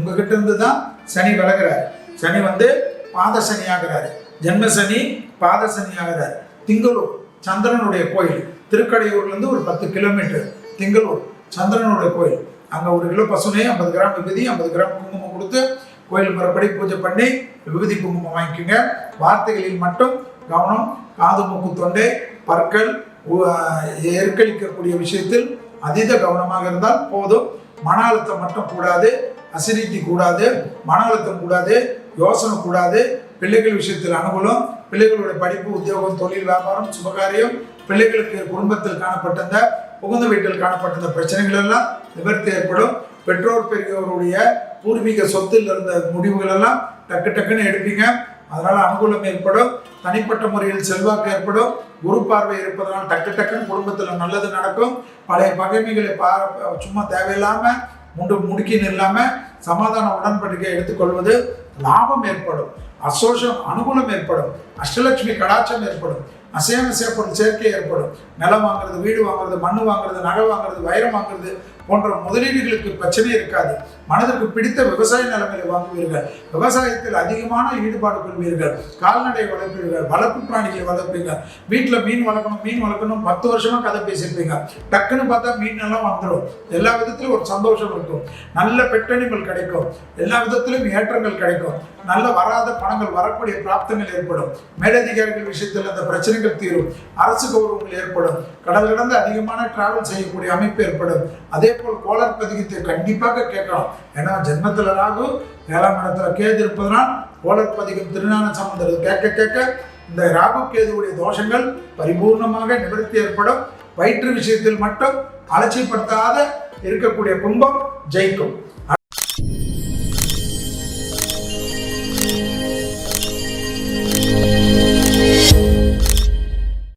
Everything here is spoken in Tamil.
உங்ககிட்ட இருந்து தான் சனி விலகுறாரு. சனி வந்து பாத சனி ஆகிறாரு ஜென்ம சனி பாத சனி ஆகிறாரு திங்களூர் சந்திரனுடைய கோயில். திருக்கடையூர்ல இருந்து ஒரு பத்து கிலோமீட்டர். திங்களூர் சந்திரனுடைய கோயில். அங்க ஒரு கிலோ பசுனை ஐம்பது கிராம் விபூதி ஐம்பது கிராம் குங்குமம் கொடுத்து கோயில் முறைப்படி பூஜை பண்ணி விபூதி குங்குமம் வாங்கிக்கோங்க. வார்த்தைகளில் மட்டும் கவனம் காது மூக்கு தொண்டை பற்கள் உ- விஷயத்தில் அதீத கவனமாக இருந்தால் போதும். மன அழுத்தம் மட்டும் கூடாது அசிடிட்டி கூடாது மன அழுத்தம் கூடாது யோசனை கூடாது. பிள்ளைகள் விஷயத்தில் அனுகூலம் பிள்ளைகளுடைய படிப்பு உத்தியோகம் தொழில் வியாபாரம் சுபகாரியம் பிள்ளைகளுக்கு குடும்பத்தில் காணப்பட்ட இந்த புகுந்த வீட்டில் காணப்பட்ட இந்த பிரச்சனைகள் எல்லாம் நிவர்த்தி ஏற்படும். பெற்றோர் பெரியோருடைய பூர்வீக சொத்தில் இருந்த முடிவுகள் எல்லாம் டக்கு டக்குன்னு எடுப்பீங்க. அதனால அனுகூலம் ஏற்படும். தனிப்பட்ட முறையில் செல்வாக்கு ஏற்படும். குரு பார்வை இருப்பதனால் டக்கு டக்குன்னு குடும்பத்தில் நல்லது நடக்கும். பழைய பகைமைகளை பா சும்மா தேவையில்லாம முண்டு முடுக்கின்னு இல்லாம சமாதான உடன்படிக்கை எடுத்துக்கொள்வது லாபம் ஏற்படும். அசோஷம் அனுகூலம் ஏற்படும். அஷ்டலட்சுமி கடாட்சம் ஏற்படும். அசையாம சேர்க்கை ஏற்படும். நிலம் வாங்குறது வீடு வாங்குறது மண்ணு வாங்குறது நகை வாங்குறது வைரம் வாங்குறது போன்ற முதலீடுகளுக்கு பிரச்சனை இருக்காது. மனதிற்கு பிடித்த விவசாய நிலங்களை வாங்குவீர்கள். விவசாயத்தில் அதிகமான ஈடுபாடு கொள்வீர்கள். கால்நடை வளர்ப்பீர்கள் வளர்ப்பு பிராணிகளை வளர்ப்பீங்க வீட்டில் மீன் வளர்க்கணும் மீன் வளர்க்கணும் பத்து வருஷமா கதை பேசியிருப்பீங்க. டக்குன்னு பார்த்தா மீன் எல்லாம் வந்துடும் எல்லா விதத்திலும் ஒரு சந்தோஷம் இருக்கும். நல்ல பெட்டணிகள் கிடைக்கும். எல்லா விதத்திலும் ஏற்றங்கள் கிடைக்கும். நல்ல வராத பணங்கள் வரக்கூடிய பிராப்தங்கள் ஏற்படும். மேலதிகாரிகள் விஷயத்தில் அந்த பிரச்சனைகள் தீரும். அரசு கௌரவங்கள் ஏற்படும். கடல் கடந்து அதிகமான டிராவல் செய்யக்கூடிய அமைப்பு ஏற்படும். அதே கேட்டுக்கொள் கோளர் பதிகத்தை கண்டிப்பாக கேட்கலாம். ஏன்னா ஜென்மத்தில் ராகு ஏழாம் இடத்துல கேது இருப்பதனால் கோளர் பதிகம் திருநான சம்பந்தர் கேட்க கேட்க இந்த ராகு கேதுவுடைய தோஷங்கள் பரிபூர்ணமாக நிவர்த்தி ஏற்படும். வயிற்று விஷயத்தில் மட்டும் அலட்சியப்படுத்தாத இருக்கக்கூடிய கும்பம் ஜெயிக்கும்.